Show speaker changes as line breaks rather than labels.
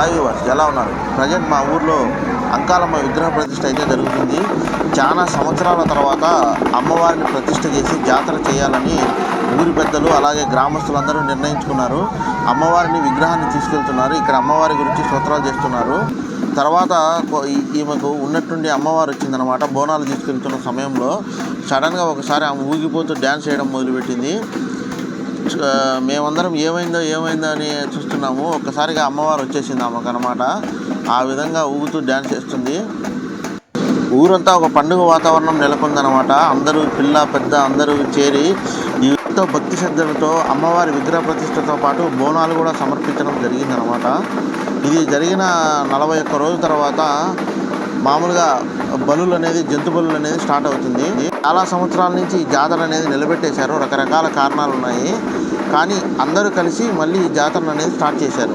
Hi viewers ఎలా ఉన్నారు. Present మా ఊర్లో అంకాలమ్మ విగ్రహ ప్రతిష్ట అయితే జరుగుతుంది. చాలా సంవత్సరాల తర్వాత అమ్మవారిని ప్రతిష్ట చేసి జాతర చేయాలని ఊరి పెద్దలు అలాగే గ్రామస్తులందరూ నిర్ణయించుకున్నారు. అమ్మవారిని విగ్రహాన్ని తీసుకెళ్తున్నారు. ఇక్కడ అమ్మవారి గురించి స్తోత్రాలు చేస్తున్నారు. తర్వాత ఈమెకు ఉన్నట్టుండి అమ్మవారు వచ్చిందనమాట బోనాలు తీసుకెళ్తున్న సమయంలో సడన్గా ఒకసారి ఆమె ఊగిపోతూ డ్యాన్స్ చేయడం మొదలుపెట్టింది. మేమందరం ఏమైందో ఏమైందో అని చూస్తున్నాము. ఒక్కసారిగా అమ్మవారు వచ్చేసింది ఆమెకు అనమాట ఆ విధంగా ఊగుతూ డ్యాన్స్ చేస్తుంది. ఊరంతా ఒక పండుగ వాతావరణం నెలకొందనమాట అందరూ పిల్ల పెద్ద అందరూ చేరి ఎంతో భక్తి శ్రద్ధలతో అమ్మవారి విగ్రహ ప్రతిష్టతో పాటు బోనాలు కూడా సమర్పించడం జరిగిందనమాట ఇది జరిగిన నలభై ఒక్క రోజుల తర్వాత మామూలుగా బలులు అనేది జంతు బలులు అనేది స్టార్ట్ అవుతుంది. చాలా సంవత్సరాల నుంచి ఈ జాతర అనేది నిలబెట్టేశారు. రకరకాల కారణాలు ఉన్నాయి. కానీ అందరూ కలిసి మళ్ళీ ఈ జాతరను అనేది స్టార్ట్ చేశారు.